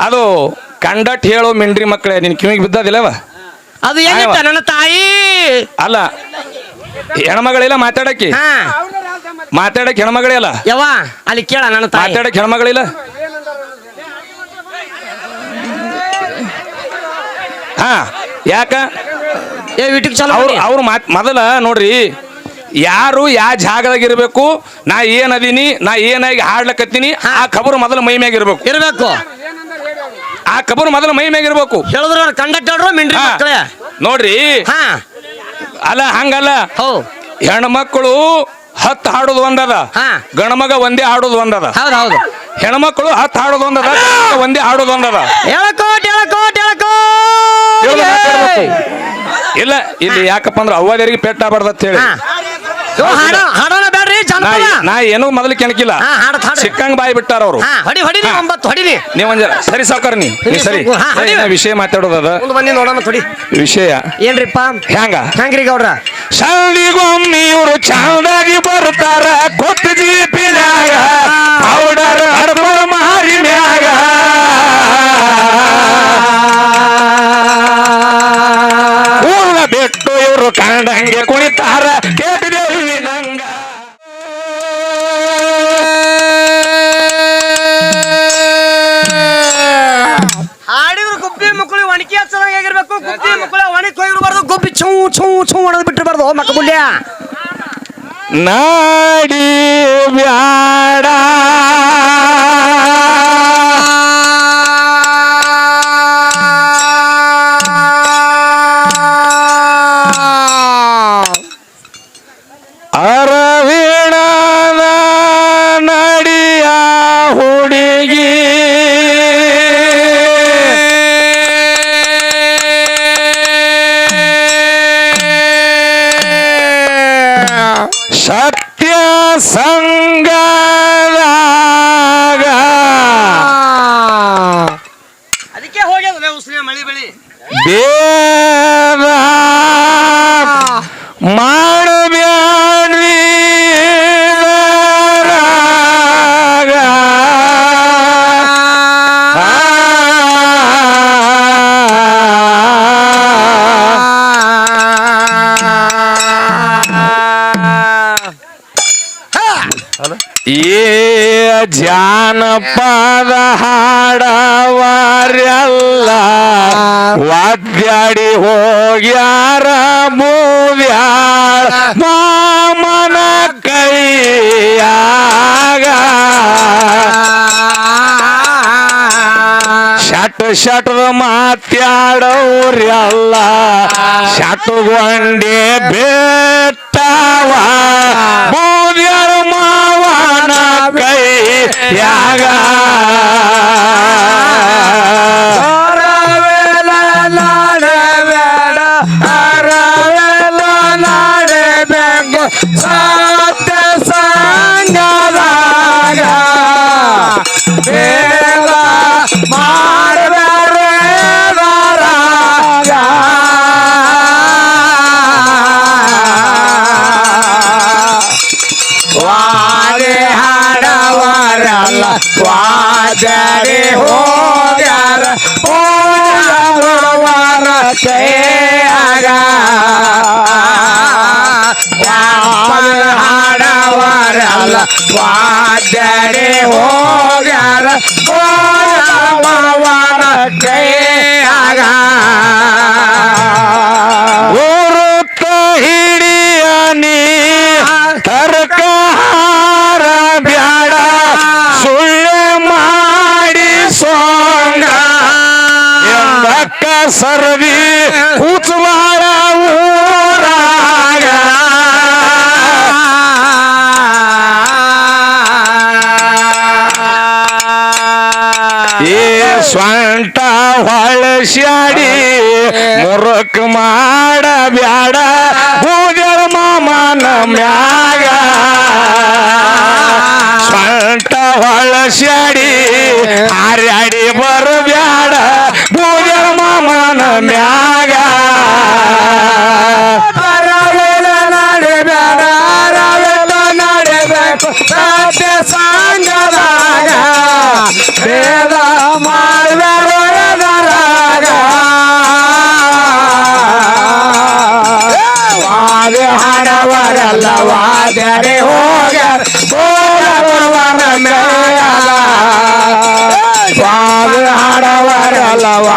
ಅದು ಕಂಡಟ್ ಹೇಳೋ ಮಿಂಡ್ರಿ ಮಕ್ಕಳೇ ನಿನ್ ಕಿವಿಗೆ ಬಿದ್ದದಿಲ್ಲವ? ಅದು ನನ್ನ ತಾಯಿ? ಅಲ್ಲ ಹೆಣ್ಮಗಳಿಲ್ಲ ಮಾತಾಡಕ್ಕೆ? ಹಾ. ಮಾತಾಡಕ್ ಹೆಣ್ಮಗಳೇ ಅಲ್ಲ? ಯವ್ವ ಅಲ್ಲಿ ಕೇಳ ನನ್ನ ತಾಯಿ. ಮಾತಾಡಕ್ ಹೆಣ್ಮಗಳಿಲ್ಲ? ಹಾ ಯಾಕ? ಏ ವಿಟಿಗೆ ಚಲೋ ಅವ್ರು ಅವ್ರು ಮಾತ್ ಮೊದಲ ನೋಡ್ರಿ ಯಾರು ಯಾ ಜಾಗದಾಗ ಇರ್ಬೇಕು ನಾ ಏನದೀನಿ ಅದೀನಿ ನಾ ಏನಾಗಿ ಹಾಡ್ಲಕತ್ತೀನಿ ಆ ಖಬರು ಮೊದಲ ಮೈ ಮ್ಯಾಗ ಇರ್ಬೇಕು ಇರ್ಬೇಕು. ಆ ಕಬೂರು ಮೊದಲು ಮೈ ಮ್ಯಾಗಿರ್ಬೇಕು ಹೇಳಿದ್ರು ನಾನು ಕಂಡಕ್ಟರ್ ಮಿಂಡ್ರಿ ಹಾ. ಮಕ್ಕಳೇ. ನೋಡ್ರಿ. ಹಾ. ಅಲ್ಲ ಹಂಗಲ್ಲ. ಹೌ. ಹೆಣ್ಮಕ್ಳು ಹತ್ತು ಹಾಡೋದು ಒಂದದ. ಹಾ. ಗಣಮಗ ಒಂದೇ ಹಾಡೋದು ಒಂದದ. ಹೌದು ಹೌದು. ಹೆಣ್ಮಕ್ಳು ಹತ್ತು ಹಾಡೋದು ಒಂದದ ಗಂಡ್ಮಗ ಒಂದೇ ಹಾಡೋದು ಒಂದದ. ಎಳಕೋಟ್ ಎಳಕೋಟ್ ಹೇಳೋದು. ಇಲ್ಲ ಇಲ್ಲಿ ಯಾಕಪ್ಪ ಅಂದ್ರೆ ಅವ್ವಾದ್ಯರಿಗೆ ಪೆಟ್ಟ ಅಂತ ಹೇಳಿ. ಹಾಡೋ ಹಾಡೋಣ ನಾ ಏನೋ ಮೊದಲು ಕೆಣಕಿಲ್ಲ. ಹಾ ಹಾಡತ್ ಹಾಡ್ರಿ ಸಿಕ್ಕಂಗ್ ಬಾಯಿ ಬಿಟ್ಟಾರ ಅವರು. ಹಾ ಹೊಡಿ ಹೊಡಿರಿ. ಒಂಬತ್ತು ಹೊಡಿರಿ ನೀವ್. ಒಂದ್ ಜರ- ಸರಿ ಸಾವ್ಕಾರ ನೀ ನೀ ಸರಿ ಹಾ, ಸರಿ, ನಾ ವಿಷಯ ಮಾತಾಡೋದದ ಮುಂದೆ ಬನ್ನಿ ನೋಡೋಣ ಹೊಡಿ ವಿಷಯ. ಏನ್ರಿಪ್ಪ? ಹ್ಯಾಂಗ? ಹೆಂಗ್ರಿ ಗೌಡ್ರ? ಸಂದಿಗೊಮ್ಮೆ ಇವರು ಚಂದಾಗಿ ಬರ್ತಾರ ಕೊತ್ತು ಜೀಪಿನಾಗ ಪೌಡರ್ ಹರ್ಬಲ್ ಮಾರಿ ಮ್ಯಾಗ. ಊರ್ನ ಬಿಟ್ಟು ಇವರು ಕಂಡಂಗೆ ಕುಣಿತಾರ ಛೂ ಛೂ ಛೂ ಹೊಡೆದ್ ಬಿಟ್ಟಿರಬಾರ್ದು ಮಕ್ಕ ಬುಲ್ಯ ನಾಡಿ ಬ್ಯಾಡ. ಶಟ್ ಮಾತಾಡೋರ್ಯಲ್ಲ ಶಟುಗೊಂಡೆ ಬೆಟ್ಟವ. ಬೂದ್ಯಾಳ ಮಾವನ ಕೈಯಾಗ ಅರವೆಲ ವಾದರೆ ಹೋಗ್ಯಾರ ಕೈಯಾಗ ವಾದೆ ಹಾಡವರಲ್ಲ ವಾದರೆ ಹೋಗ್ಯಾರ ಹೋಗವರ ಕೈಯಾಗ ಊರುತ್ತ सर्वी उचवारा ए स्वांटा वाळ श्याडी मुरक माडा ब्याडा भूजर मामान म्यागा. स्वांटा वाळ श्याडी आर्याडी बरोबर ಹಾಡವರಲ್ಲವಾದರೆ ಹೋಗ್ಯಾರ ಬೋಳವರ ಮೇಯಾಗ ಸ್ವಾಮಿ ಹಾಡವರಲ್ಲವಾದರೆ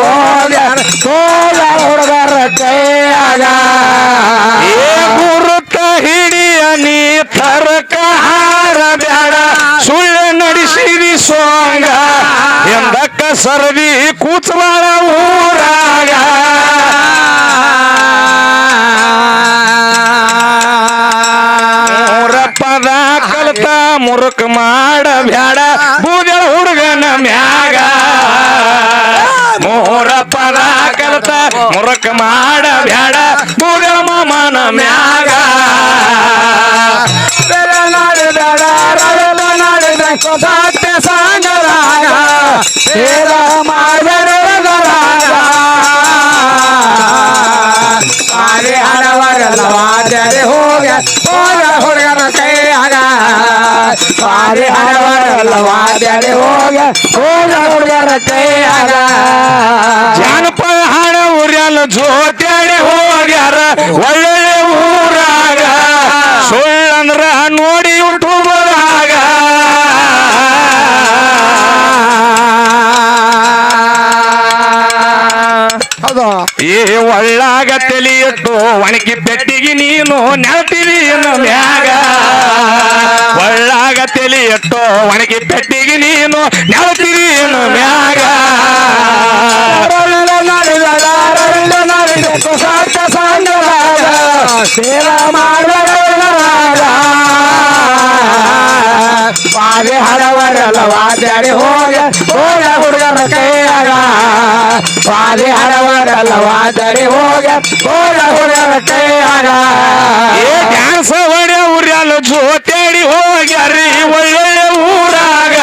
ಹೋಗ್ಯಾರ ಬೋಳ ಹುಡುಗರ ಕೈಯಾಗ ಗುರುತ ಹಿಡಿಯ ನೀ ತರಕ ಹಾರ ಬ್ಯಾಡ ಸುಳ್ಳೆ ನಡೆಸಿರಿ ಸೋಂಗ, ಎಂದಕ್ಕ ಸರದಿ ಕೂಚವಾಳ ಊರಾಗ. ಮುರುಕ್ ಮಾಡ ಬ್ಯಾಡ ಬೂದಳ ಮಾಮನ ಮ್ಯಾಗ. ನಾಡಿದಡ ರವೆಲ್ಲ ನಾಡಿದ ಕೊಸಾಟೆ ಸಾಂಗರಾಗ ಸೇರ ಮಾಡರಾಗ ಮಾರಿ ಹಣವರೆಲ್ಲ ವಾದ್ಯರೆ ಹೋಗ ಹೋಗ ಹುಡುಗರ ಕೈಯಾಗ. ಮಾರಿ ಹಣವರೆಲ್ಲ ವಾದ್ಯರೆ ಹೋಗ ಹೋಗ ಹುಡುಗರ ಕೈಯಾಗ. ಜಾನಪದ ಹಾಡ ಊರ್ಯಾನ ಜೋತ್ಯಾಡಿ ಹೋಗ್ಯಾರ. ಒಳ್ಳೆಯ ಊರಾಗ. ಸುಳ್ಳಂದ್ರ ನೋಡಿ ಯೂಟ್ಯೂಬರಾಗ ಏ ಒಳ್ಳಾಗ ತಿಳಿಯಿಟ್ಟು ಒಣಗಿ ಬೆಟ್ಟಿಗೆ ನೀನು ನೆಲ್ತಿದಿ ಮ್ಯಾಗ. ಒಳ್ಳಾಗ ತಿಳಿಯಿಟ್ಟು ಒಣಗಿ ಬೆಟ್ಟಿಗೆ ನೀನು ವಾದ್ಯಾಡಿ ಹೋಗ ಹೋಗ ಹುಡುಗರ ಕೈಯಾಗ. ವಾದಿ ಹಡವರಲ್ಲ ವಾದ್ಯಾಡಿ ಹೋಗ ಹೋಗ ಹುಡುಗರ ಕೈಯಾಗ. ಏ, ಡ್ಯಾನ್ಸ್ ಹೊಡೆ ಊರ್ಯಾಲ ಜೋತ್ಯಾಡಿ ಹೋಗ್ಯಾರಿ ಒಳ್ಳೆ ಊರಾಗ.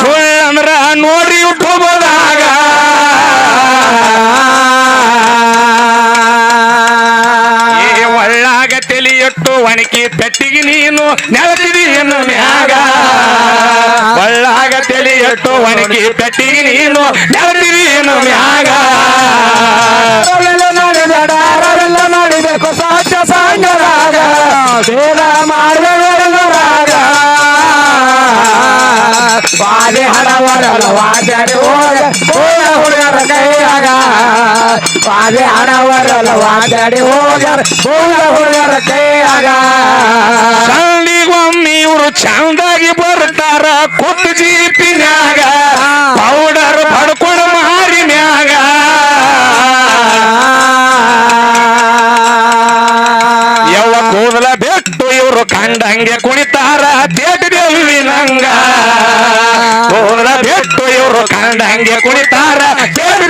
ಸುಳ್ಳಂದ್ರ ನೋಡ್ರಿ ಯೂಟ್ಯೂಬದಾಗ. ಒಳ್ಳಾಗ ತಿಳಿಯಿಟ್ಟು ಒಣಕಿ ಪೆಟ್ಟಿಗೆ ನೀನು ತಿಳಿಯಿಟ್ಟು ಒಣಗಿ ಪೆಟ್ಟಿಗೆ ನೀನು ಏನು ಮ್ಯಾಗ. ವಾದೆ ಹಡವರಲ್ಲ ವಾದ್ಯಾಡಿ ಹೋಗ ಹೋಗ ಹುಡುಗರ ಕೈಯಾಗ. ಬಾಲೆ ಹಡವರಲ್ಲ ವಾದ್ಯಾಡಿ ಹೋಗ ಹೋಗ ಹುಡುಗರ ಕೈಯಾಗ. ಸಣ್ಣಿಗೊಮ್ಮೆ ಇವರು ಚಂದಾಗಿ ಬರ್ತಾರ ಕುತ್ತು ಕಂಡಂಗೆ ಕುಣಿತಾರ ತೇಟ ದೇವಿನಂಗ ಓರ ಬೆಟ್ಟು ಇವರು ಕಂಡಂಗೆ ಕುಣಿತಾರ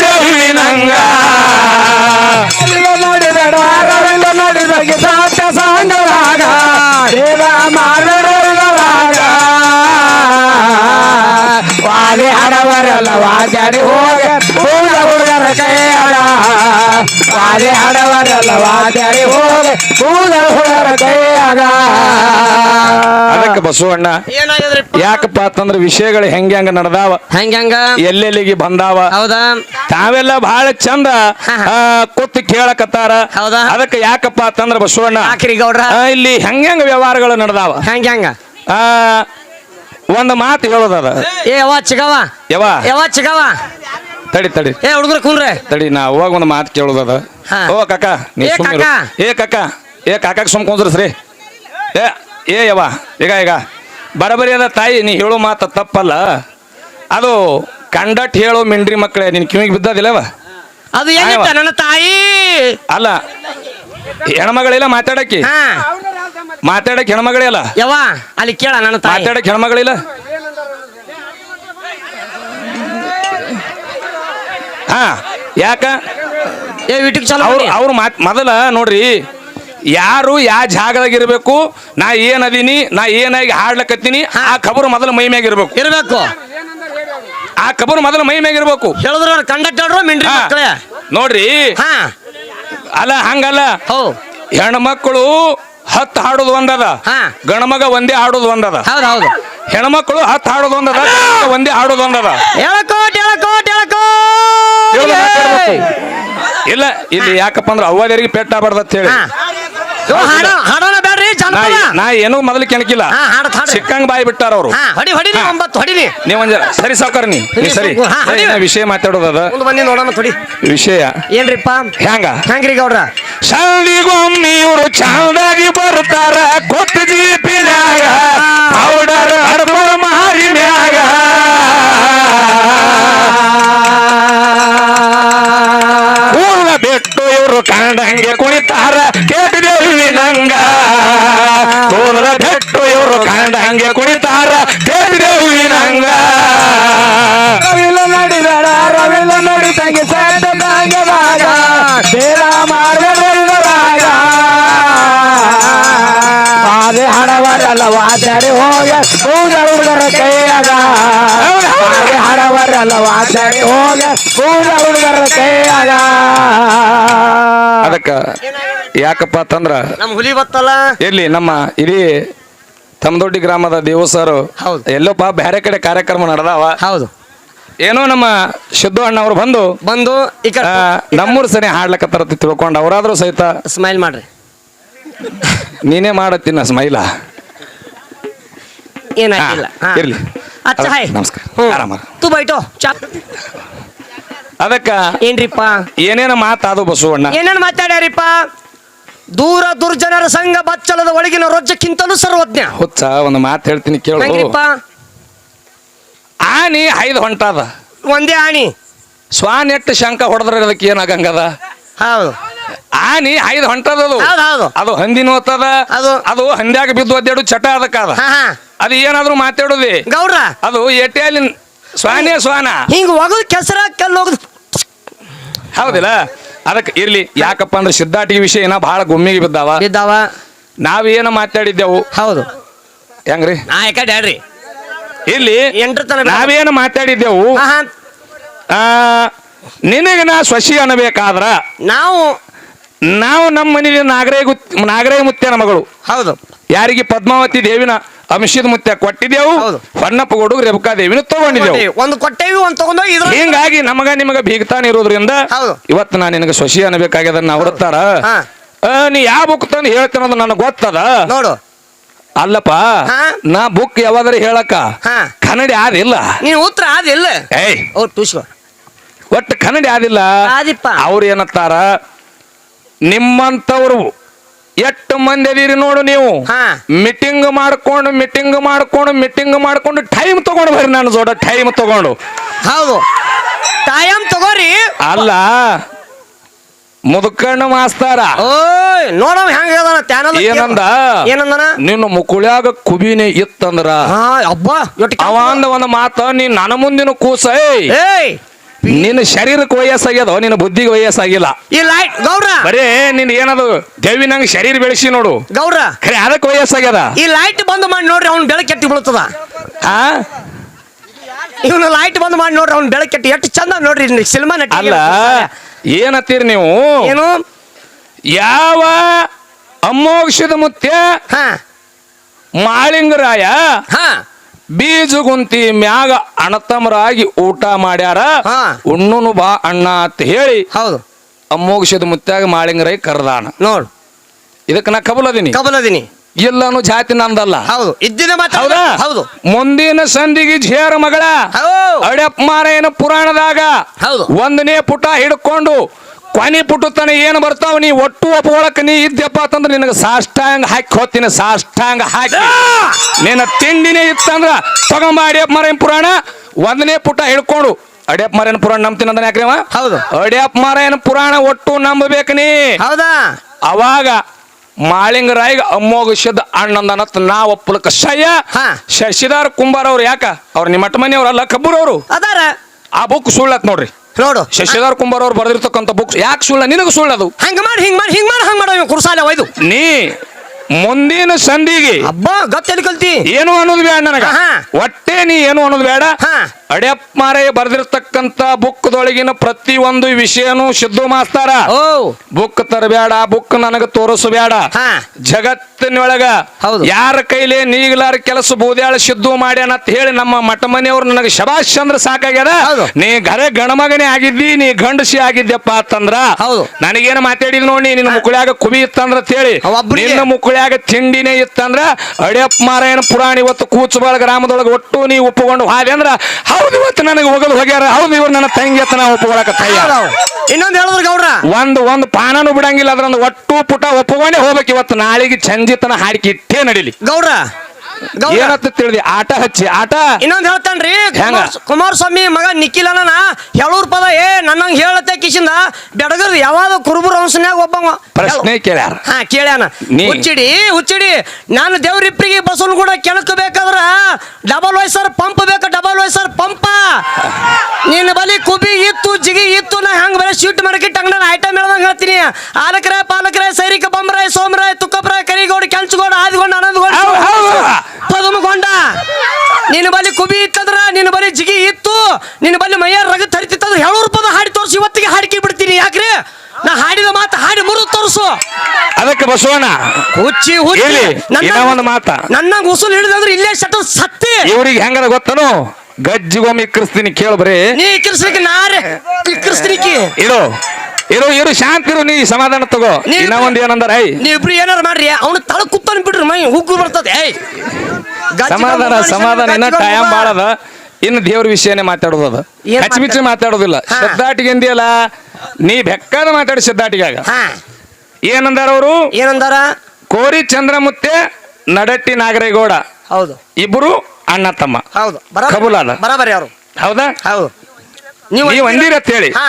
ದೇವಿ ನಂಗ. ನೋಡಿದ ನೋಡಿದ ದೇವ ಹೋಗ ವಾದೆ ಹಡವರಲ್ಲ ವಾದ್ಯಾಡಿ ಹೋದೆ ಹುಡುಗರ ಕೈಯಾಗ. ಅದಕ್ಕೆ ಬಸವಣ್ಣ ಏನಾಗಿದ್ರಿ ಯಾಕಪ್ಪ ಅಂತಂದ್ರೆ ವಿಷಯಗಳು ಹೆಂಗೆ ಹೆಂಗ ನಡೆದಾವ? ಹೆಂಗ ಹೆಂಗ? ಎಲ್ಲೆಲ್ಲಿಗೆ ಬಂದಾವ? ಹೌದಾ? ತಾವೆಲ್ಲ ಬಹಳ ಚಂದ ಆ, ಕೂತು ಕೇಳಕತ್ತಾರ. ಹೌದಾ? ಅದಕ್ಕೆ ಯಾಕಪ್ಪ ಅಂತಂದ್ರೆ ಬಸವಣ್ಣ ಆಕ್ರಿ ಗೌಡ್ರ. ಇಲ್ಲಿ ಹೆಂಗ ಹೆಂಗ ವ್ಯವಹಾರಗಳು ನಡೆದಾವ? ಹೆಂಗ ಹೆಂಗ? ಆ, ಒಂದ್ ಮಾತು ಹೇಳೋದದ? ಏ ಯವಾ ಚಿಗವ ಯವ ಯಾವ ಚಿಗವ ತಡಿ ತಡಿ. ಏ ಹುಡುಗರು ಕುಂದ್ರೆ. ತಡಿ ನಾ ಅವಾಗ ಒಂದ್ ಮಾತು ಕೇಳೋದದ. ಹಾ. ಓ ಕಾಕ ನೀ ಏ ಸುಮ್ನಿರು. ಕಾಕ. ಏ ಕಾಕ ಏ ಕಾಕಾಕ್ ಸುಮ್ ಕುಂದ್ರಸ್ರಿ. ಏ ಏ ಯವ್ವ ಈಗ ಈಗ. ಬರಬರಿ ಅದ ತಾಯಿ ನೀ ಹೇಳೋ ಮಾತ ತಪ್ಪಲ್ಲ. ಅದು ಕಂಡಟ್ ಹೇಳೋ ಮಿಂಡ್ರಿ ಮಕ್ಕಳೇ ನಿನ್ ಕಿವಿಗೆ ಬಿದ್ದದಿಲ್ಲವ ಅದು ಏನಿತ್ತ ನನ್ನ ತಾಯಿ? ಅಲ್ಲ ಹೆಣ್ಮಗಳಿಲ್ಲ ಮಾತಾಡಕ್ಕೆ? ಹಾ. ಹೆಣ್ಮಗಳೇ ಅಲ್ಲ ಯವ್ವ ಅಲ್ಲಿ ಕೇಳ ನನ್ನ ತಾಯಿ. ಮಾತಾಡಕ್ ಹೆಣ್ಮಗಳಿಲ್ಲ? ಹಾ ಯಾಕ? ಏ ವಿಟಿಗೆ ಚಾಲು ಅವ್ರು. ಅವ್ರು ಮಾತ್ ಮೊದಲ ನೋಡ್ರಿ ಯಾರು ಯಾವ ಜಾಗದಾಗ ಇರ್ಬೇಕು ನಾ ಅದೀನಿ ನಾ ಏನಾಗಿ ಹಾಡ್ಲಕತ್ತೀನಿ ಆ ಖಬರು ಮೊದಲು ಮೈ ಮ್ಯಾಗ ಇರ್ಬೇಕು. ಇರ್ಬೇಕು. ಆ ಖಬರು ಮೊದಲು ಮೈ ಮ್ಯಾಗ ಇರ್ಬೇಕು. ಹೇಳಿದ್ರು ಕಂಡಕ್ಟರ್ ಮಿಂಡ್ರಿ ಹಾ. ಮಕ್ಕಳೇ ನೋಡ್ರಿ. ಹಾ. ಅಲ್ಲ ಹಂಗಲ್ಲ. ಹೌ. ಹೆಣ್ಮಕ್ಳು ಹತ್ತು ಹಾಡೋದು ಒಂದದ. ಹಾ. ಗಣಮಗ ಒಂದೇ ಹಾಡೋದು ಒಂದದ. ಹೌದು ಹೌದು. ಹೆಣ್ಮಕ್ಳು ಹತ್ತು ಹಾಡೋದು ಒಂದದ ಗಂಡ್ಮಗ ಒಂದೇ ಹಾಡೋದು ಒಂದದ. ಎಳಕೋಟ್ ಎಳಕೋಟ್ ಮಾತಾಡ್ಬೇಕು. ಇಲ್ಲ ಇಲ್ಲಿ ಯಾಕಪ್ಪ ಅಂದ್ರೆ ಅವ್ವಾದ್ಯರಿಗೆ ಪೆಟ್ಟ ಆಗ್ಬಾರ್ದು ಅಂತ ಹೇಳಿ. ಹಾಡೋಣ ಬೇಡ್ರಿ ನಾ ಜಾನಪದ ನಾ ಏನೂ ಮೊದಲು ಕೆಣಕಿಲ್ಲ. ಹಾ ಹಾಡ ಹಾಡ್ರಿ ಸಿಕ್ಕಂಗ್ ಬಾಯಿ ಬಿಟ್ಟಾರ ಅವರು. ಹಾ ಹೊಡಿ ಹೊಡಿ ನೀವು ಒಂಬತ್ತು ಹೊಡಿರಿ ನೀವ್ ಒಂದ್ ಜರ- ಸರಿ ಸಾವ್ಕಾರ ನೀ ನೀ ಸರಿ. ಹಾ, ಸರಿ, ನಾ ವಿಷಯ ಮಾತಾಡೋದದ. ಮುಂದೆ ಬಂದಿ ನೋಡೋಣ ಹೊಡಿ ವಿಷಯ. ಏನ್ರಿಪ್ಪ? ಹ್ಯಾಂಗ? ಹೆಂಗ್ರಿ ಗೌಡ್ರ? ಸಂದಿಗೊಮ್ಮೆ ಇವರು ಹಡವರಲ್ಲ ವಾದ್ಯಾಡಿ ಹೋಗ ಹುಡುಗರ ಕೈಯಾಗ ಬಾದೆ ಹಡವರಲ್ಲ ವಾದ್ಯಾಡಿ ಹೋಗ ಹುಡುಗರ ಕೈಯಾಗ ಅದಕ್ಕ ಯಾಕಪ್ಪ ಅಂತಂದ್ರ ನಮ್ ಹುಲಿ ಬತ್ತಲ್ಲ? ಎಲ್ಲಿ ನಮ್ಮ ಇಡೀ ತಮ್ಮದೊಡ್ಡಿ ಗ್ರಾಮದ ದೇವಸರು ಹೌದು. ಎಲ್ಲೋಪ್ಪ ಬೇರೆ ಕಡೆ ಕಾರ್ಯಕ್ರಮ ನಡೆದಾವ. ಹೌದು. ಏನೋ ನಮ್ಮ ಶುದ್ಧ ಅಣ್ಣ ಅವ್ರು ಬಂದು ಬಂದು ಈ ಆ, ನಮ್ಮೂರ್ ಸರಿ ಹಾಡ್ಲಕತ್ತಾರ ತಿಳ್ಕೊಂಡು ಅವರಾದ್ರೂ ಸಹಿತ ಸ್ಮೈಲ್ ಮಾಡ್ರಿ. ನೀನೇ ಮಾಡತ್ತಿನ ಸ್ಮೈಲ ಏನಾಗಿಲ್ಲ ಹಾ, ಇರ್ಲಿ. ಅಚ್ಚ ಹಾಯ್ ನಮಸ್ಕಾರ. ಹ್ಮ್. ಆರಾಮ. ತು ಬೈಟೋ. ಅದಕ್ಕ ಏನ್ರಿಪ್ಪ? ಏನೇನ ಮಾತಾದು ಬಸವಣ್ಣ? ಏನೇನು ಮಾತಾಡ್ಯಾರಿಪ್ಪ? ದೂರ ದುರ್ಜನರ ಸಂಘ ಬಚ್ಚಲದ ಒಳಗಿನ ರೊಜ್ಜಕ್ಕಿಂತಲೂ ಸರ್ವಜ್ಞ. ಹುಚ್ಚ ಒಂದು ಮಾತು ಹೇಳ್ತೀನಿ ಕೇಳು. ಹೆಂಗ್ರಿಪ್ಪ? ಆನಿ ಐದು ಹೊಂಟಾದ. ಒಂದೇ ಆಣಿ. ಸ್ವಾನ್ ಎಟ್ಟು ಶಂಕ ಹೊಡೆದ್ರೆ ಅದಕ್ಕೆ ಏನಾಗಂಗದ? ಹೌದು. ಆನಿ ಐದು ಹೊಂಟದ ಅದು. ಹೌದು ಹೌದು. ಅದು ಹಂದಿನ ನೋತದ ಅದು ಅದು ಹಂದ್ಯಾಗ ಬಿದ್ದು ಒದ್ದಾಡು ಚಟ ಅದಕ್ಕ ಅದ ಹಾ ಹಾ. ಅದು ಏನಾದ್ರೂ ಮಾತಾಡೋದಿ? ಗೌರ ಅದು ಎಟ್ಟೆಯಲ್ಲಿ ಸ್ವಾನೇ ಸ್ವಾನ. ಹಿಂಗ ಒಗದ್ ಕೆಸರ ಕಲ್ಲು ಹೋಗದ್ ಹೌದಿಲ್ಲ? ಅದಕ್ಕೆ ಇರ್ಲಿ ಯಾಕಪ್ಪ ಅಂದ್ರೆ ಸಿದ್ಧಾಟಿಗೆ ವಿಷಯ ಏನ ಬಹಳ ಗುಮ್ಮಿಗೆ ಬಿದ್ದಾವ. ಬಿದ್ದಾವ. ನಾವೇನ ಮಾತಾಡಿದ್ದೆವು? ಹೌದು. ಹೆಂಗ್ರಿ? ನಾ ಯಾಕಡೆ ಹೇಳ್ರಿ ಇಲ್ಲಿ ಎಂಟ್ರ ತನ ನಾವೇನು ಮಾತಾಡಿದ್ದೆವು? ಹಾ ಹಾ. ಆ ನಿನಗೆ ನಾ ಸ್ವಶಿ ಅನ್ನಬೇಕಾದ್ರ? ನಾವು ನಾವು ನಮ್ಮ ಮನೆಗೆ ನಾಗರೇ ನಾಗರೇ ಮುತ್ಯನ ಮಗಳು ಹೌದು. ಯಾರಿಗೆ ಪದ್ಮಾವತಿ ದೇವಿನ ಅಂಶದ ಮುತ್ಯ ಕೊಟ್ಟಿದ್ದೆವು. ಹೊನ್ನಪ್ಪ ಕೊಡುಗ ರೇಬುಕಾ ದೇವಿನ ತಗೊಂಡಿದ್ದೆವು. ಒಂದು ಕೊಟ್ಟೇವಿ ಒಂದು ತಗೊಂಡೋಗಿ ಇದು ಹಿಂಗಾಗಿ ನಮಗ ನಿಮಗ ಭೀಗತಾನ ಇರೋದ್ರಿಂದ. ಇವತ್ತು ನಾನು ನಿನಗೆ ಸೊಸಿ ಅನ್ನಬೇಕಾಗ್ಯದ ಅವ್ರತ್ತಾರ ಹಾ. ನೀ ಯಾವ ಬುಕ್ ತಂದು ಹೇಳ್ತೀನೋದು ನನಗೆ ಗೊತ್ತದ? ನೋಡು. ಅಲ್ಲಪ್ಪ ಹಾ. ನಾ ಬುಕ್ ಯಾವಾಗಾರ ಹೇಳಕ್ಕ? ಹಾ. ಕನ್ನಡಿ ಆದಿಲ್ಲ. ನೀನು ಉತ್ತರ ಆದಿಲ್ಲ. ಏಯ್. ಅವ್ರು ಟೂಸ್ಕೋ ಒಟ್ಟು ಕನ್ನಡಿ ಆದಿಲ್ಲ. ಆದಿಪ್ಪ. ಅವ್ರು ಏನತ್ತಾರ? ನಿಮ್ಮಂತವ್ರು ಎಷ್ಟು ಮಂದಿ ಅದೀರಿ ನೋಡು ನೀವು. ಹಾ. ಮೀಟಿಂಗ್ ಮಾಡ್ಕೊಂಡು ಮೀಟಿಂಗ್ ಮಾಡ್ಕೊಂಡು ಮೀಟಿಂಗ್ ಮಾಡ್ಕೊಂಡು ಟೈಮ್ ತಗೊಂಡು ಬರ್ರಿ ನನ್ನ ಜೋಡ ಟೈಮ್ ತಗೊಂಡು. ಹೌದು. ಟೈಮ್ ತಗೋರಿ. ಅಲ್ಲ ಮುದುಕಣ್ಣ ಮಾಸ್ತಾರ. ಓಯ್ ನೋಡವ ಹೆಂಗ ಹೇಳ್ದಾನ ತ್ಯಾನದ ಏನಂದ? ಏನಂದನ? ನಿನ್ನ ಮುಕುಳ್ಯಾಗ ಕುಬಿನೇ ಇತ್ತಂದ್ರ. ಹಾ ಅಬ್ಬಾ ಅವ ಅಂದ ಒಂದು ಮಾತ ನೀ ನನ್ನ ಮುಂದಿನ ಕೂಸ ಏಯ್ ನಿನ್ನ ಶರೀರಕ್ಕೆ ವಯಸ್ಸಾಗ್ಯದ ನಿನ್ನ ಬುದ್ಧಿಗೆ ವಯಸ್ಸಾಗಿಲ್ಲ. ಈ ಲೈಟ್ ಗೌರ. ಬರೇ ನಿನ್ ಏನದು ದೇವಿನಂಗ್ ಶರೀರ ಬೆಳೆಸಿ ನೋಡು. ಗೌರ. ಖರೆ ಅದಕ್ಕೆ ವಯಸ್ಸಾಗ್ಯದ? ಈ ಲೈಟ್ ಬಂದ್ ಮಾಡಿ ನೋಡ್ರಿ ಅವ್ನ ಬೆಳಕು ಕೆಟ್ಟಿ ಬೀಳ್ತದ. ಆ? ಇವನು ಲೈಟ್ ಬಂದ್ ಮಾಡಿ ನೋಡ್ರಿ ಅವ್ನ ಬೆಳಕು ಕೆಟ್ಟಿ. ಎಷ್ಟು ಚಂದ ನೋಡ್ರಿ ಸಿನಿಮಾ ನಟ ಅಲ್ಲ ಏನತ್ತೀರಿ ನೀವು? ಏನು? ಯಾವ ಅಮೋಕ್ಷದ ಮುತ್ಯ ಹಾ. ಮಾಳಿಂಗರಾಯ ಹಾ. ಬೀಜಗುಂತಿ ಮ್ಯಾಗ ಅಣತಮರಾಗಿ ಊಟ ಮಾಡ್ಯಾರ. ಹಾ. ಉಣ್ಣುನು ಬಾ ಅಣ್ಣ ಅಂತ ಹೇಳಿ ಹೌದು. ಅಮೋಘದ ಮುತ್ಯಾಗ ಮಾಳಿಂಗರೈ ಕರ್ದಾನ. ನೋಡು. ಇದಕ್ಕೆ ನಾ ಕಬಲದಿನಿ. ಕಬಲದಿನಿ. ಎಲ್ಲಾನು ಜಾತಿ ನಂದಲ್ಲ. ಹೌದು. ಇದ್ದಿನ ಹೌದಾ? ಹೌದು. ಮುಂದಿನ ಸಂದಿಗೆ ಝೇರ ಮಗಳ. ಅಡಪ್ಪ ಅಡ್ಯಪ್ಪ ಮಾರೇನ ಪುರಾಣದಾಗ ಹೌದು. ಒಂದನೇ ಪುಟ ಹಿಡ್ಕೊಂಡು ಕೊನೆ ಪುಟ್ಟುತ್ತಾನೆ ಏನು ಬರ್ತಾವ? ನೀ ಒಟ್ಟು ಒಪ್ಕೊಳಕ್ ನೀ ಇದ್ಯಪ್ಪ ಅಂತಂದ್ರೆ ನಿನಗೆ ಸಾಷ್ಟಾಂಗ ಹಾಕಿ ಹೋಗ್ತೀನಿ ಸಾಷ್ಟಾಂಗ ಹಾಕಿ. ನಿನ್ನ ತಿಂಡಿನೇ ಇತ್ತಂದ್ರ ತಗೊಂಬ ಅಡಿಯಪ್ಪ ಮಾರೇನ ಪುರಾಣ. ಒಂದನೇ ಪುಟ ಹಿಡ್ಕೊಂಡು ಅಡಿಯಪ್ಪ ಮಾರೇನ ಪುರಾಣ ನಂಬ್ತೀನಿ ಅಂದ್ರೆ ಯಾಕ್ರಿ ಹೌದು. ಅಡಿಯಪ್ಪ ಮಾರೇನ ಪುರಾಣ ಒಟ್ಟು ನಂಬಬೇಕು ನೀ. ಹೌದಾ? ಅವಾಗ ಮಾಳಿಂಗರಾಯಿಗ ಅಮ್ಮೋಗಿಸಿದ ಅಣ್ಣಂದನತ್ ನಾ ಒಪ್ಪಲಕ್ಕ ಶಯ್ಯ. ಶಶಿಧರ್ ಶಶಿದಾರ್ ಕುಂಬಾರ್ ಅವ್ರು ಯಾಕ ಅವ್ರು ನಿಮ್ಮ ಮನೆಯವ್ರಲ್ಲ ಕಬ್ಬೂರವರು. ಅದಾರ. ಆ ಬುಕ್ ಸುಳ್ಳತ್ ನೋಡ್ರಿ. ನೋಡು. ಶಶಿಧರ್ ಕುಂಬಾರ್ ಅವ್ರು ಬರೆದಿರ್ತಕ್ಕಂಥ ಬುಕ್ ಯಾಕೆ ಸುಳ್ಳ? ನಿನಗೆ ಸುಳ್ಳದು ಹಂಗ ಮಾಡಿ ಹಿಂಗ್ ಮಾಡಿ ಹಿಂಗ್ ಮಾಡಿ ಹಂಗ ಮಾಡೋ ಕುರ್ಸಾಲೆ ಒಯ್ದು. ನೀ ಮುಂದಿನ ಸಂಧಿಗೆ ಹಬ್ಬ ಗೊತ್ತೆಲ್ಲಿ ಕಲ್ತಿ. ಏನು ಅನ್ನೋದು ಬೇಡ ನನಗ. ಹಾ. ಒಟ್ಟೆ ನೀ ಏನು ಅನ್ನೋದು ಬೇಡ? ಹಾ. ಅಡ್ಯಪ್ಪ ಮಾರೇ ಬರೆದಿರ್ತಕ್ಕಂತ ಬುಕ್ದೊಳಗಿನ ಪ್ರತಿಯೊಂದು ವಿಷಯನೂ ಸಿದ್ದು ಮಾಸ್ತಾರ. ಓ. ಬುಕ್ ತರಬೇಡ ಬುಕ್ ನನಗ ತೋರಿಸಬೇಡ. ಹಾ. ಜಗತ್ತಿನೊಳಗ ಹೌದು. ಯಾರ ಕೈಲಿ ನೀಗ್ಲಾರ ಕೆಲಸ ಬೂದ್ಯಾಳ ಸಿದ್ದು ಮಾಡ್ಯಾನ ಅಂತ ಹೇಳಿ ನಮ್ಮ ಮಠ ಮನೆಯವ್ರು ನನಗೆ ಶಬಾಷ್ ಚಂದ್ರ ಸಾಕಾಗ್ಯದ. ಹೌದು. ನೀ ಗರೆ ಗಣಮಗನೆ ಆಗಿದ್ದಿ ನೀ ಗಂಡಸಿ ಆಗಿದ್ಯಪ್ಪ ಅಂತಂದ್ರ ಹೌದು. ನನಗೇನು ಮಾತಾಡಿದ್ ನೋಡಿ ನಿನ್ನ ಮುಕ್ಕಳ್ಯಾಗ ಕುಬಿ ಇತ್ತಂದ್ರ ಅಂತ ಹೇಳಿ. ಅವ ಒಬ್ರಿಗೆ- ನಿನ್ನ ಮುಕ್ಕಳ್ಯಾಗ ತಿಂಡಿನೇ ಇತ್ತಂದ್ರ ಅಡ್ಯಪ್ಪ ಮಾರಾಯಣ ಪುರಾಣ ಇವತ್ತು ಕೂಚಬಾಳ ಗ್ರಾಮದೊಳಗೆ ಒಟ್ಟು ನೀ ಒಪ್ಪುಕೊಂಡು ಹಾದೆ ಅಂದ್ರ ಹೌದು ಇವತ್ತು ನನಗೆ ಹೋಗಲು ಹೋಗ್ಯಾರ. ಹೌದು ಇವ್ರು ನನ್ನ ತಂಗಿ ಅಂತ ನಾ ಒಪ್ಪುಗೊಳಕ ತಯಾರ. ಇನ್ನೊಂದು ಹೇಳಿದ್ರು ಗೌಡ್ರ? ಒಂದು ಒಂದು ಪಾನನು ಬಿಡಂಗಿಲ್ಲ ಅದ್ರೊಂದು ಒಟ್ಟು ಪುಟ ಒಪ್ಪಕೊಂಡೇ ಹೋಗ್ಬೇಕು ಇವತ್ತು. ನಾಳೆಗೆ ಚಂಜಿತನ ಹಾಡಿಕೆ ಇಟ್ಟೇ ನಡಿಲಿ. ಗೌಡ್ರ ಗೌಡ್ರ ಏನಂತ ತಿಳಿದಿ? ಆಟ ಹಚ್ಚಿ ಆಟ? ಇನ್ನೊಂದ್ ಹೇಳ್ತಾನ್ರಿ ಕುಮಾರಸ್ವಾಮಿ ಮಗ ನಿಖಿಲನ ಹೇಳೂರ್ ಪದ ಏ ನನ್ನಂಗ್ ಹೇಳತ್ತೆ ಕಿಶಿಂದ ಬೆಡಗರ್ ಯಾವಾಗ ಕುರುಬುರ ಅಂಶನ್ಯಾಗ ಒಬ್ಬ ಪ್ರಶ್ನೆ ಕೇಳ್ಯಾರ. ಹಾ ಕೇಳ್ಯಾನ. ಹುಚ್ಚಿಡಿ ಹುಚ್ಚಿಡಿ. ನಾನು ದೇವ್ರಿಪ್ಪಿಗೆ ಬಸವನ್ ಕೂಡ ಕೆಣಕಬೇಕಾದ್ರ ಡಬಲ್ ವಯಸ್ಸರ್ ಪಂಪ್ ಬೇಕ ಡಬಲ್ ವಯಸ್ಸರ್ ಪಂಪ ನಿನ್ನ ಬಲಿ ಕುಬಿ ಇತ್ತು ಜಿಗಿ ಇತ್ತು ನಾ ಹಂಗ ಬರೀ ಶೂಟ್ ಮಾಡಕಿಟ್ಟ ಹಂಗ ನಾನು ಐಟಮ್ ಹೇಳ್ದಂಗ ಹೇಳ್ತೀನಿ. ಆಲಕ್ರೆ ಪಾಲಕ್ರೆ ಸೈರಿಕ ಬಂಬ್ರಾಯ್ ಸೋಮರಾಯ್ ತುಕ್ಕಪರಾಯ ಕರಿಗೌಡ ಕೆಲ್ಸಗೋಡ್ ಆದಿಗೊಂಡ ಆನಂದಗೊಂಡ. ಪದುಮಗೊಂಡ. ನಿನ್ನ ಬಲಿ ಕುಬಿ ಇತ್ತಂದ್ರ ನಿನ್ನ ಬಲಿ ಜಿಗಿ ಇತ್ತು ನಿನ್ನ ಬಲಿ ಮೈಯ ರಗತ್ ಹರಿತಿತ್ತಂದ್ರೆ ಹೇಳೂರು ಪದ ಹಾಡಿ ತೋರಿಸಿ ಇವತ್ತಿಗೆ ಹಾಡಿಕೆ ಬಿಡ್ತೀನಿ. ಯಾಕ್ರಿ? ನಾ ಹಾಡಿದ ಮಾತು ಹಾಡಿ ಮುರು ತೋರಿಸು. ಅದಕ್ಕೆ ಬಸವಣ್ಣ ಹುಚ್ಚಿ ಹುಚ್ಚಿ. ನನ್ನ- ಒಂದು ಮಾತ. ನನ್ನ ಉಸುಲ್ ಹಿಡಿದಂದ್ರೆ ಇಲ್ಲೇ ಶಟಲ್ ಸತ್ತಿ. ಇವ್ರಿಗೆ ಹೆಂಗದ ಗೊತ್ತನು? ಗಜ್ಜಿಗೊಮ್ಮೆ ಕ್ರಿಸ್ತೀನಿ ಕೇಳು ಬರೀ. ನೀ ಕಿರ್ಸ್ಲಿಕ್ಕೆ ನಾರೇ ಕಿರ್ಸ್ಲಿಕ್ಕೆ ಇರು ಇರು ಇರು ಶಾಂತಿ ಇರು ನೀ ಸಮಾಧಾನ ತಗೋ. ನೀನ ಇನ್ನ ಒಂದ್ ಏನಂದಾರ ಐ ನೀವಿಬ್ರು ಏನಾರ ಮಾಡ್ರಿ ಅವ್ನು ತಳ ಕುತ್ತನ್ ಬಿಡ್ರಿ ಮೈ ಹುಗ್ಗು ಬರ್ತದೆ ಏಯ್. ಸಮಾಧಾನ ಸಮಾಧಾನ ಇನ್ನ ಗಜ್ಜಿ ಟೈಮ್ ಬಾಳದ. ಅದ ಇನ್ನು ದೇವ್ರ ವಿಷಯನೇ ಮಾತಾಡೋದು ಅದು. ಏನ್ ಮಾತಾಡೋದಿಲ್ಲ. ಹಾ. ಎಂದಿಯಲ್ಲ ಅಂದಿಯಲ್ಲ ನೀ ಬೆಕ್ಕಾದ ಮಾತಾಡಿ ಶ್ರದ್ಧಾಟಿಗಾಗ. ಹಾ. ಏನಂದಾರ ಅವರು? ಏನಂದಾರ? ಕೋರಿ ಚಂದ್ರಮುತ್ತೆ ನಡಟ್ಟಿ ನಾಗರೇಗೌಡ. ಹೌದು. ಇಬ್ರು ಅಣ್ಣ ತಮ್ಮ. ಹೌದು. ಕಬೂಲಾದ. ಬರಾಬರಿ ಅವರು. ಹೌದಾ? ಹೌದು. ನೀವು ಅಂದಿರ ಅಂತ ಹೇಳಿ ಹಾ.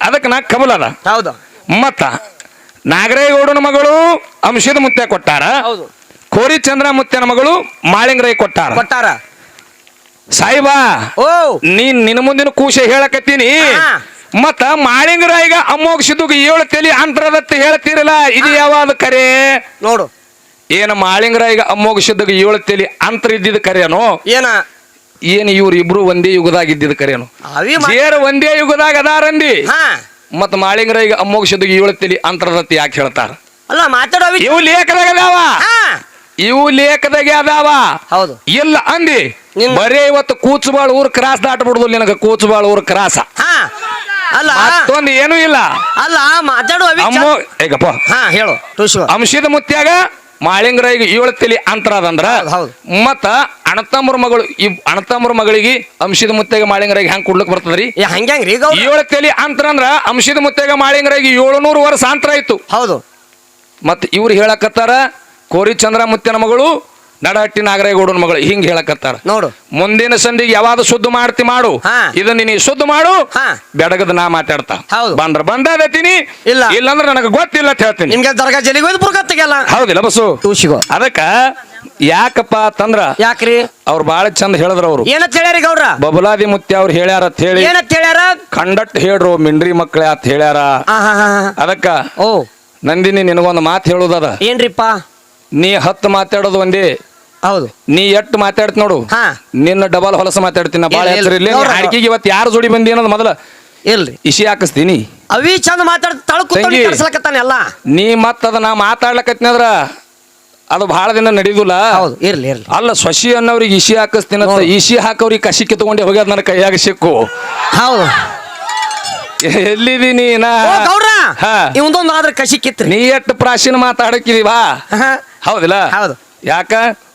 ಅದಕ್ಕೆ ನಾ ಕಬಲ್ ಅದ. ಹೌದು. ಮತ್ತ ನಾಗರೇಗೌಡನ ಮಗಳು ಅಂಶದ ಮುತ್ತೆ ಕೊಟ್ಟಾರ. ಹೌದು. ಕೋರಿ ಚಂದ್ರ ಮುತ್ಯನ ಮಗಳು ಮಾಳಿಂಗರೈ ಕೊಟ್ಟಾರ. ಕೊಟ್ಟಾರ. ಸಾಯಿಬಾ ಓ. ನೀನ್ ನಿನ್ನ ಮುಂದಿನ ಕೂಶ ಹೇಳಕತ್ತೀನಿ. ಹಾ. ಮತ್ತ ಮಾಳಿಂಗರಾಯಿಗ ಅಮ್ಮೋಗಿಸಿದ್ದು ಏಳು ತಲಿ ಅಂತರದತ್ತ ಹೇಳ್ತೀರಲ್ಲ ಇದು ಯಾವಾಗ ಕರೆ? ನೋಡು. ಏನ ಮಾಳಿಂಗರಾಯಿಗ ಸಿದ್ದು ಏಳು ತಲಿ ಅಂತರ ಇದ್ದಿದ್ದು ಕರೆನೋ? ಏನ? ಏನ್ ಇವ್ರು ಇಬ್ರು ಒಂದೇ ಯುಗದಾಗ ಇದ್ದಿದ್ದು ಕರೇನು ಅವಿ ಮಾ- ಸೇರ ಒಂದೇ ಯುಗದಾಗ ಅದಾರಂದಿ. ಹಾ. ಮಾಳಿಂಗ್ರ ಈಗ ಅಮೋಕ್ಷದ ಏಳು ತಲಿ ಅಂತರದತ್ತ ಯಾಕೆ ಹೇಳ್ತಾರ? ಅಲ್ಲ ಮಾತಾಡೋ ಇವು ಲೇಖದಾಗ ಅದಾವ. ಹಾ. ಇವು ಲೇಖದಾಗೆ ಅದಾವ. ಹೌದು. ಇಲ್ಲ ಅಂದಿ. ನಿನ್ನ- ಬರೇ ಇವತ್ತು ಕೂಚುಬಾಳ್ ಊರ್ ಕ್ರಾಸ್ ದಾಟಬಿಡುದು ನಿನಗ ಕೂಚುಬಾಳ್ ಊರ್ ಕ್ರಾಸ. ಹಾ. ಅಲ್ಲ ಮತ್ತೊಂದು ಏನೂ ಇಲ್ಲ. ಅಲ್ಲ ಮಾತಾಡೋ ಅಮ್ಮ ಏಗಪ್ಪ ಹಾ ಹೇಳು ಅಂಶದ ಮುತ್ಯಾಗ ಮಾಳಿಂಗರಾಯಿಗೆ ಏಳು ತಲೆ ಅಂತರ ಅದಂದ್ರ. ಮತ್ತ ಅಣತಮ್ಮರ ಮಗಳು ಈ ಅಣತಮ್ಮರ ಮಗಳಿಗೆ ಅಂಶದ ಮುತ್ತೆಗೆ ಮಾಳಿಂಗರಾಯಿಗೆ ಹೆಂಗ್ ಕೊಡ್ಲಕ್ ಬರ್ತದ್ರಿ ಹಂಗ್ಯಾಂಗ್ರಿ? ಏಳು ತಲೆ ಅಂತರ ಅಂದ್ರ ಅಂಶದ ಮುತ್ತೆಗೆ ಮಾಳಿಂಗರಾಯಿಗೆ ಏಳುನೂರು ವರ್ಷ ಅಂತರ ಇತ್ತು ಹೌದು ಮತ್ ಇವ್ರು ಹೇಳಕತ್ತಾರ ಕೋರಿ ಚಂದ್ರ ಮುತ್ಯನ ಮಗಳು ನಡಹಟ್ಟಿ ನಾಗರೇಗೌಡನ ಮಗಳು ಹಿಂಗ್ ಹೇಳಕತ್ತಾರ. ನೋಡು. ಮುಂದಿನ ಸಂಧಿಗೆ ಯಾವಾಗ ಶುದ್ಧ ಮಾಡ್ತಿ ಮಾಡು. ಇದು ಇದನ್ನ ನೀ ಸುದ್ದು ಮಾಡು. ಬೆಡಗದ ನಾ ಮಾತಾಡ್ತಾ. ಹೌದು. ಬಂದ್ರ ಬಂದಿನಿ ಇಲ್ಲ. ಇಲ್ಲಂದ್ರೆ ನನಗೆ ಗೊತ್ತಿಲ್ಲ ಅಂತ ಹೇಳ್ತೀನಿ. ನಿಮ್ಗೆ ದರ್ಗಾ ಹೌದಿಲ್ಲ ಬಸ್ಸು ಅದಕ್ಕ ಯಾಕಪ್ಪ ಅಂತಂದ್ರ ಯಾಕ್ರಿ? ಅವ್ರು ಬಾಳ ಚಂದ ಹೇಳಿದ್ರ ಅವ್ರು. ಏನಂತ ಹೇಳ್ಯಾರಿ ಗೌಡ್ರ? ಬಬಲಾದಿ ಮುತ್ಯ ಅವ್ರು ಹೇಳ್ಯಾರ ಅಂತ ಹೇಳಿ. ಏನಂತ ಹೇಳ್ಯಾರ? ಕಂಡಟ್ ಹೇಳ್ರು ಮಿಂಡ್ರಿ ಮಕ್ಕಳೇ ಅಂತ ಹೇಳ್ಯಾರ. ಅದಕ್ಕ ಓ. ನಂದಿನಿ ನಿನಗೊಂದು ಮಾತು ಹೇಳುದದ. ಏನ್ರಿಪ್ಪ? ನೀ ಹತ್ತು ಮಾತಾಡೋದು ಒಂದೇ. ಹೌದು. ನೀ ಎಟ್ ಮಾತಾಡ್ತ ನೋಡು. ಹಾ. ನಿನ್ನ ಡಬಲ್ ಹೊಲಸ ಮಾತಾಡ್ತೀನಿ ಬಾಳ ಇಲ್ಲ. ಹೆಸರು ಇಲ್ಲಿ. ಅಡಿಕೆಗೆ ಇವತ್ತು ಯಾರು ಜೋಡಿ ಬಂದಿ ಅನ್ನೋದು ಮೊದಲ ಇಲ್ರಿ. ಇಶಿ ಹಾಕಿಸ್ತೀನಿ. ಅವಿ ಚಂದ ಮಾತಾಡ್ ತಳ ಕೂತ್ಕೊಂಡು ತಂಗಿ. ಕೆಡ್ಸ್ಲಕತ್ತಾನೆ ಎಲ್ಲ. ನೀ ಮತ್ತ ಅದ ನಾ ಮಾತಾಡ್ಲಕತ್ನಂದ್ರ ಅದು ಬಹಳ ದಿನ ನಡೀದಿಲ್ಲ ಹೌದು ಇರ್ಲಿ ಇರ್ಲಿ. ಅಲ್ಲ ಶಶಿ ಅನ್ನೋರಿಗೆ ಇಶಿ ಹಾಕಿಸ್ತೀನಿ ಅಂತ. ಇಶಿ ಹಾಕವ್ರಿಗೆ ಕಸಿ ಕಿತ್ಕೊಂಡೆ ಹೋಗ್ಯದ ನನ್ನ ಕೈಯಾಗ ಸಿಕ್ಕು. ಹೌದು. ಎಲ್ಲಿದೀನಿ ನಾ ಓ ಗೌಡ್ರ ಹಾ. ಇವಂದೊಂದು ಆದ್ರೆ ಕಸಿ ಕಿತ್ರಿ ನೀ ಎಷ್ಟು ಪ್ರಾಚೀನ ಮಾತಾಡಕಿದೀವಾ? ಹಾ. ಹೌದಿಲ್ಲ? ಹೌದು. ಯಾಕ?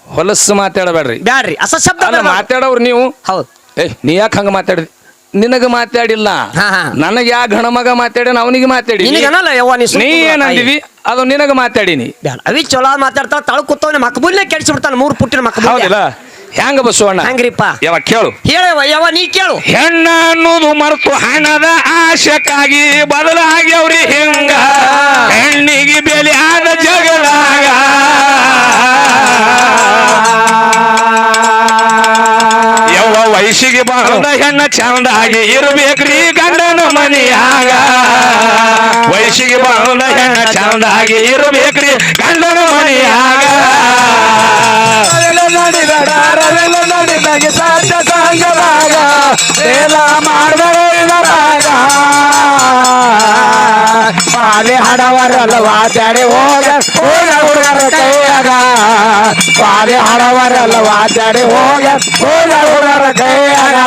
ಹೊಲಸು ಮಾತಾಡಬೇಡ್ರಿ. ಬ್ಯಾಡ್ರಿ ಅಸ ಶಬ್ದ ಅಲ್ಲ ಬೇಡ. ಮಾತಾಡೋರು ನೀವು? ಹೌದು. ಏ ನೀ ಯಾಕೆ ಹಂಗ ಮಾತಾಡಿದ್ರಿ ನಿನಗ ಮಾತಾಡಿಲ್ಲ. ಹಾ, ಹಾ. ನನಗ ಯಾ ಗಣಮಗ ಮಾತಾಡ್ಯಾನ ಅವನಿಗೆ ಮಾತಾಡಿ. ನಿನಗನಲ್ಲ ಯವ್ವ ನೀ ನೀ ಸುಮ್ನೆ ಏನ್ ತಾಯಿ. ಅಂದಿದಿ ಅದು ನಿನಗ ಮಾತಾಡಿನಿ. ಬ್ಯಾಡ. ಅವಿ ಚಲೋ ಮಾತಾಡ್ತಾಳ ತಳ ಕೂತವನೆ ಮಕ್ಬೂಲ್ನೇ ಕೆಡಿಸಿ ಬಿಡ್ತಾನ ಮೂರು ಪುಟ್ಟಿನ ಮಕ್ಬೂಲ್ ಹೌದಿಲ್ಲ? ಹೆಂಗ ಬಸವಣ್ಣ? ಹಂಗ್ರಿಪ್ಪ. ಯಾವ ಕೇಳು. ಹೇಳವ ಯಾವ ನೀ ಕೇಳು. ಹೆಣ್ಣ ಅನ್ನೋದು ಮರೆತು ಹಣದ ಆಶಕ್ಕಾಗಿ ಬದಲಾಗಿ ಅವ್ರಿ ಹೆಂಗ? ಹೆಣ್ಣಿಗೆ ಬೆಲೆ ಆದ ಜಗಳಾಗ. ಯವ್ವ ವಯಸ್ಸಿಗೆ ಬಂದ ಹೆಣ್ಣ ಚಂದಾಗಿ ಇರ್ಬೇಕ್ರಿ ಗಂಡನ ಮನೆಯಾಗ. ವಯಸ್ಸಿಗೆ ಬಂದ ಹೆಣ್ಣ ಚಂದಾಗಿ ಇರ್ಬೇಕ್ರಿ ಗಂಡನ ಮನೆಯಾಗ. ಸಾಧ್ಯ ಸಂಗದಾಗ ಮಾಡಬೇಡ ಇದರಾಗ ಬಾಲಿ ಹಡವರಲ್ಲ ವಾದ್ಯಾಡಿ ಹೋಗ ಹೋಗ ಹುಡುಗರ ಕೈಯಾಗ. ಪಾಲಿ ಹಡವರಲ್ಲ ವಾದ್ಯಾಡಿ ಹೋಗ ಹೋಗ ಹುಡುಗರ ಕೈಯಾಗ.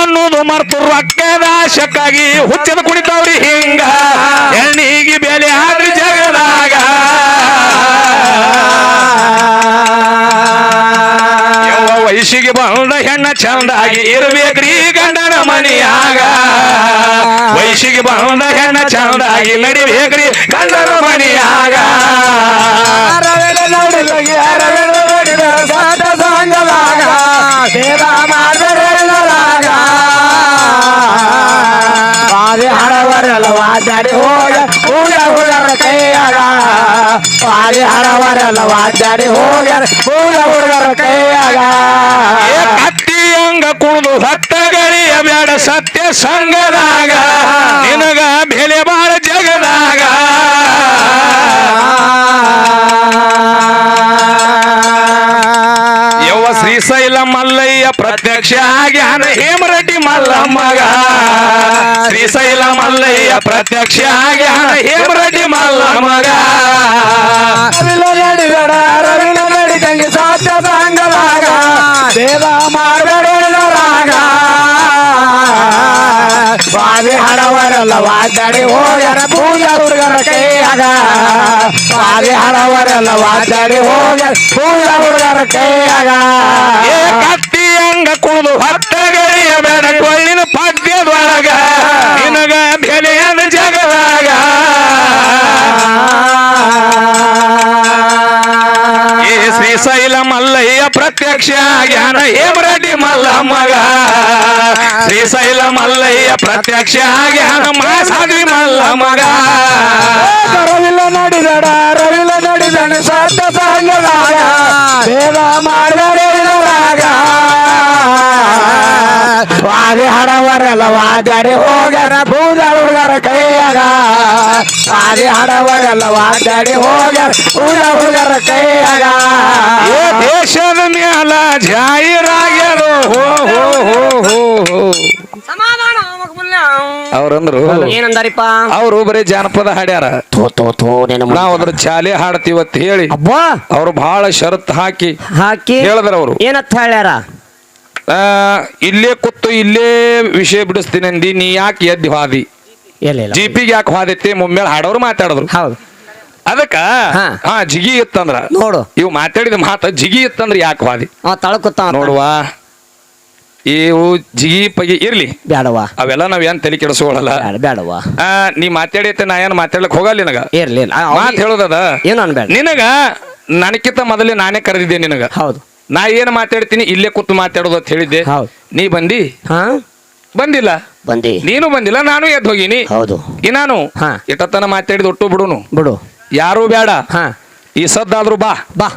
ಅನ್ನೋದು ಮರ್ತು ರೊಕ್ಕದ ಆಶಕ್ಕಾಗಿ ಹುಚ್ಚದ ಕುಣಿತಾವ್ರಿ ಹಿಂಗ. ಹೆಣ್ಣಿಗೆ ಬೆಲೆ ಆದ್ರಿ ವಯಸ್ಸಿಗೆ ಬಂದ ಹೆಣ್ಣ ಚಂದಾಗಿ ಇರ್ಬೇಕ್ರಿ ಗಂಡನ ಮನೆಯಾಗ. ವಯಸ್ಸಿಗೆ ಬಂದ ಹೆಣ್ಣ ಚಂದಾಗಿ ನಡಿಬೇಕ್ರಿ ಗಂಡನ ಮನೆಯಾಗ. ದೇವ ಬಾರಿ ಹಡವರಲ್ಲ ವಾದ್ಯಾಡಿ ಹೋಗ ಹೂಗ ಹುಡುಗರ ಕೈಯಾಗ. ಬಾರಿ ಹಡವರಲ್ಲ ವಾದ್ಯಾಡಿ ಹೋಗ್ಯಾರ ಹೂಗ ಹುಡುಗರ ಕೈಯಾಗ. ಕತ್ತಿ ಕುಣಿದು ಹತ್ತ ಗಳಿಯ ಬೇಡ ಸತ್ಯ ಸಂಗದಾಗ ನಿನಗ ಬೆಲೆ ಬಾಳ ಯವ್ವ ಶ್ರೀಶೈಲ ಮಲ್ಲಯ್ಯ ಪ್ರತ್ಯಕ್ಷ ಜ್ಞಾನ ಹೇಮರೆಡ್ಡಿ ಮಲ್ಲಮ್ಮಗ ಶ್ರೀಶೈಲ ಮಲ್ಲಯ್ಯ ಪ್ರತ್ಯಕ್ಷ ಜ್ಞಾನ ಹೇಮರೆಡ್ಡಿ ಮಲ್ಲಮ್ಮಗ ರವಿಲ ನಡಿಬೇಡ ರವಿಲ ನಡಿದಂಗೆ ಸಾಧ್ಯ ಸಂಗದಾಗ ದೇವ ಮಾಡಬೇಡರಾಗ ಬಾವಿ ಹಡವರಲ್ಲ ವಾದ್ಯಾಡಿ ಹೋಗ್ಯಾರ ಪೂಜ ಹುಡುಗರ ಕೈಯಾಗ. ಬಾವಿ ಹಡವರಲ್ಲ ವಾದ್ಯಾಡಿ ಹೋಗ್ಯಾರ ಪೂಜ ಹುಡುಗರ ಕೈಯಾಗ. ಕತ್ತಿ ಹಂಗ ಕುಣಿದು ಹತ್ತ ಗಳಿಯ ಬೇಡ ಕೊಳ್ಳಿನ ಪದ್ಯದೊಳಗ. ಪ್ರತ್ಯಕ್ಷ ಜ್ಞಾನ ಹೇಮರೆಡ್ಡಿ ಮಲ್ಲಮ್ಮಗ. ಶ್ರೀಶೈಲ ಮಲ್ಲಯ್ಯ ಪ್ರತ್ಯಕ್ಷ ಜ್ಞಾನ ಮಾಸಾದ್ರಿ ಮಲ್ಲಮ್ಮಗ. ರವಿಲ ನಡಿಬೇಡ ರವಿಲ ನಡಿದಣ ಸಾಧ್ಯ ಸಂಗದಾಗ ದೇವ ಮಾಡಬೇಡರಾಗ ವಾದಿ ಹಡವರಲ್ಲ ವಾದ್ಯಾಡಿ ಹೋಗ್ಯಾರ ಪೂಜ ಹುಡುಗರ ಕೈಯಾಗ. ವಾದಿ ಹಡವರಲ್ಲ ವಾದ್ಯಾಡಿ ಹೋಗ್ಯಾರ ಪೂಜ ಹುಡುಗರ ಕೈಯಾಗ. ದೇಶದ ಮೇಲ ಜಾಹೀರಾಗ್ಯಾರು. ಹೋ ಹೋ ಹೋ ಹೋ ಹೋ. ಸಮಾಧಾನ ಅವ್ರಂದ್ರು ಏನಂದಾರಿಪ್ಪ? ಅವರು ಬರೀ ಜಾನಪದ ಹಾಡ್ಯಾರ. ನಾವ್ ಅದ್ರ ಚಾಲೆ ಹಾಡ್ತೀವತ್ ಹೇಳಿ. ಅಬ್ಬಾ. ಅವ್ರು ಬಹಳ ಷರತ್ ಹಾಕಿ. ಹಾಕಿ. ಹೇಳಿದ್ರ ಅವರು. ಏನಂತ ಹೇಳ್ಯಾರ? ಇಲ್ಲೇ ಕೂತು ಇಲ್ಲೇ ವಿಷಯ ಬಿಡಿಸ್ತೀನಿ ಅಂದಿ ನೀ ಯಾಕೆ ಎದ್ದು ಹಾದಿ? ಇಲ್ಲ ಇಲ್ಲ. ಜಿಪಿಗೆ ಯಾಕೆ ಹಾದೈತಿ ಮುಮ್ಮೇಲೆ ಹಾಡೋರು ಮಾತಾಡಿದ್ರು ಹೌದು. ಅದಕ್ಕ ಹಾ. ಜಿಗಿ ಇತ್ತಂದ್ರ? ನೋಡು. ಇವ್ ಮಾತಾಡಿದ ಮಾತ ಜಿಗಿ ಇತ್ತಂದ್ರ ಯಾಕೆ ಹಾದಿ? ತಳಕುತ್ತ ನೋಡುವ. ಇವು ಜಿಗಿ ಪಗಿ ಇರ್ಲಿ. ಬೇಡವಾ ಅವೆಲ್ಲ ನಾವ್ ಏನ್ ತಲೆ ಕೆಡಿಸ್ಕೊಳ್ಳಲ್ಲ ಬೇಡವಾ ನೀ ಮಾತಾಡೈತೆ ನಾ ಏನ್ ಮಾತಾಡ್ಲಕ್ ಹೋಗಲ್ಲ ನಿನಗ? ಇರ್ಲಿ ಮಾತ್ ಹೇಳೋದದ? ಏನು ಅನ್ಬೇಡ. ನಿನಗ ನನಕಿಂತ ಮೊದಲೇ ನಾನೇ ಕರೆದಿದ್ದೆ ನಿನಗ. ಹೌದು. ನಾ ಏನ್ ಮಾತಾಡ್ತೀನಿ ಇಲ್ಲೇ ಕೂತು ಮಾತಾಡೋದು ಅಂತ ಹೇಳಿದ್ದೆ. ಹೌದು. ನೀ ಬಂದಿ? ಹಾ? ಬಂದಿಲ್ಲ? ಬಂದಿ. ನೀನು ಬಂದಿಲ್ಲ ನಾನು ಎದ್ದು ಹೋಗಿನಿ. ಹೌದು. ಈ ನಾನು ಹಾ. ಇಟ್ಟತನ ಮಾತಾಡಿದ ಒಟ್ಟು ಬಿಡುನು. ಬಿಡು. ಯಾರು ಬೇಡ ಹಾ. ಈ ಸದ್ದಾದ್ರು ಬಾ. ಬಾ.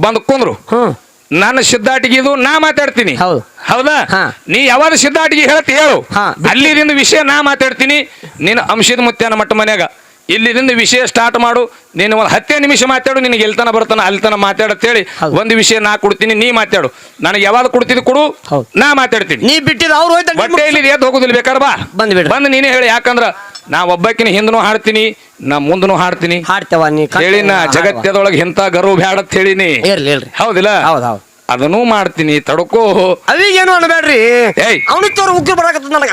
ಬಂದ್ ಕುಂದ್ರು. ಹ್ಮ್. ನಾನು ಸಿದ್ಧಾಟಿಗಿದು ನಾ ಮಾತಾಡ್ತೀನಿ. ಹೌದು. ಹೌದಾ? ಹಾ. ನೀ ಯಾವಾಗ ಸಿದ್ಧಾಟಿಗೆ ಹೇಳ್ತಿ ಹೇಳು. ಹಾ. ಅಲ್ಲಿದಿಂದ ವಿಷಯ ನಾ ಮಾತಾಡ್ತೀನಿ. ನೀನು ಅಂಶದ ಮುತ್ಯಾನ ಮಟ್ಟ ಮನ್ಯಾಗ. ಇಲ್ಲಿದಿಂದ ವಿಷಯ ಸ್ಟಾರ್ಟ್ ಮಾಡು. ನೀನು ಒಂದು ಹತ್ತೇ ನಿಮಿಷ ಮಾತಾಡು ನಿನಗೆ ಎಲ್ತನ ಬರ್ತಾನ ಅಲ್ತನ ಮಾತಾಡತ್ತೇಳಿ ಹೇಳಿ. ಒಂದು ವಿಷಯ ನಾ ಕೊಡ್ತೀನಿ ನೀ ಮಾತಾಡು. ನನಗೆ ಯಾವಾಗ ಕೊಡ್ತಿದ್ದು ಕೊಡು ಹೌದು. ನಾ ಮಾತಾಡ್ತೀನಿ. ನೀ ಬಿಟ್ಟಿದ ಅವ್ರು ಬಟ್ಟೆ ಇಲ್ಲಿ ಎದ್ದು ಹೋಗುದಿಲ್ಲ ಬೇಕಾದ್ರೆ ಬಾ. ಬಂದ್ ಬಿಡು. ಬಂದು ನೀನೇ ಹೇಳಿ ಯಾಕಂದ್ರ ನಾ ಒಬ್ಬಕ್ಕಿನ ಹಿಂದನೂ ಹಾಡ್ತೀನಿ ನಾ ಮುಂದನು ಹಾಡ್ತೀನಿ. ಹೇಳಿ ನೀ ಕಟ್- ಹೇಳಿನ. ಜಗತ್ತದೊಳಗೆ ಇಂಥ ಗರ್ವ ಬ್ಯಾಡತ್ ಹೇಳಿನಿ ಇರ್ಲಿ ಇರ್ಲಿ. ಹೌದಿಲ್ಲ? ಹೌದ್ ಹೌದ್. ಅದನ್ನೂ ಮಾಡ್ತೀನಿ ತಡಕೋ. ಅವಿಗೇನು ಅನ್ಬೇಡ್ರಿ? ಏಯ್. ಅವನು ತೋರು ಉಗ್ರ ಬರಾಕತ್ತ ನನಗ.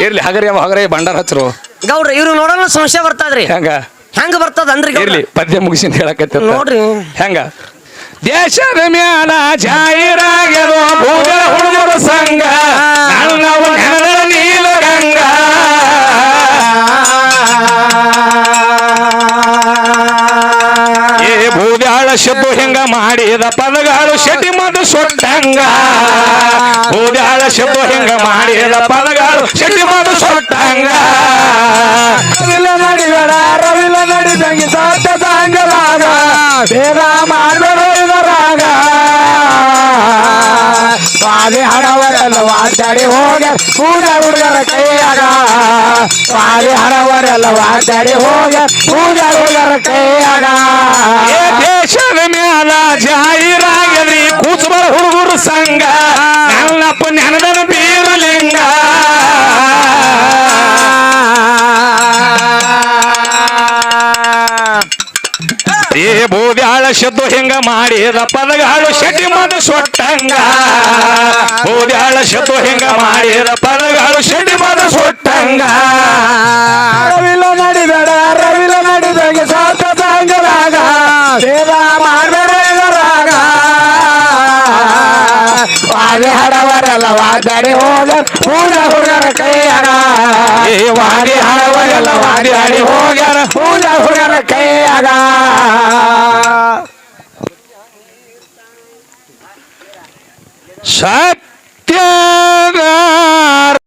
ಇರ್ಲಿ ಹಗರಿ ಅವ ಹಗರೇ ಬಂಡಾರ ಹಚ್ಚರು ಗೌಡ್ರ ಇವ್ರು ನೋಡೋಣ ಸಂಶಯ ಬರ್ತದ್ರಿ. ಹಂಗ? ಹೆಂಗ ಬರ್ತದ ಅಂದ್ರಿ? ಇರ್ಲಿ ಪದ್ಯ ಮುಗಿಸಿ ಹೇಳಕತ್ತ ನೋಡ್ರಿ. ಹೆಂಗ? ದೇಶದ ಮ್ಯಾಲ ಜಾಹೀರಾಗ್ಯದು ಭೂಗಳ ಹುಡುಗರ ಸಂಘ ನನ್ನವ ನೀಲ ಗಂಗಾ. ಏ ಭೂದ್ಯಾಳ ಶಬ್ದು ಹೆಂಗ ಮಾಡಿದ ಪದಗಳು ಶಟಿ ಮದ ಸೊಟ್ಟಂಗ. ಭೂದ್ಯಾಳ ಶಬ್ದ ಹೆಂಗ ಮಾಡಿದ ಪದಗಳು ಶೆಟ್ಟಿ ಮಾಡು ಸೊಟ್ಟಂಗ. ರವಿಲ ನಡಿಬೇಡ, ರವಿಲ ನಡಿದಂಗೆ ಸಾಧ್ಯ ಸಂಗದಾಗ ಬೇಗ ಮಾಡಬೇಡ ಇದರಾಗ ಸ್ವಾಮಿ ಹಣವರೆಲ್ಲ ವಾಟಾಡಿ ಹೋಗ, ಪೂಜ ಹುಡುಗರ ಕೈಯಾಗ. ಸ್ವಾಮಿ ಹಣವರೆಲ್ಲ ವಾಟಾಡಿ ಹೋಗ, ಪೂಜ ಹುಡುಗರ ಕೈಯಾಗ. ದೇಶದ ಮ್ಯಾಲ ಜಾಹೀರಾಗಲಿ ಕೂಸುಬರ ಹುಡುಗರು ಸಂಘ. ಬೋದ್ಯಾಳ ಶದ್ದು ಹಿಂಗ ಮಾಡಿದ ಪದಗಾಳು ಶೆಟ್ಟಿ ಮದ ಸೊಟ್ಟಂಗ. ಬ್ಯಾಳ ಶದ್ದು ಹಿಂಗ ಮಾಡಿದ ಪದಗಾಳು ಶೆಟ್ಟಿ ಮದ ಸೊಟ್ಟಂಗ. ರವಿಲ ನಡಿಬೇಡ ರವಿಲ ನಡಿದಂಗೆ ಸಾತ ಸಂಗದಾಗ ಸೇವ ಮಾಡಬೇಡ ಹಡವರೆಲ್ಲ ಹೋಗ, ಪೂಜಾ ಕೈಯಾರ ಈ ವಾಡಿ ಹಾಡವರೆಲ್ಲ ವಾಡಿ ಹಾಡಿ ಹೋಗ್ಯಾರ ಪೂಜ ಹುಡುಗರ ಕೈಯಾಗ ಸತ್ಯ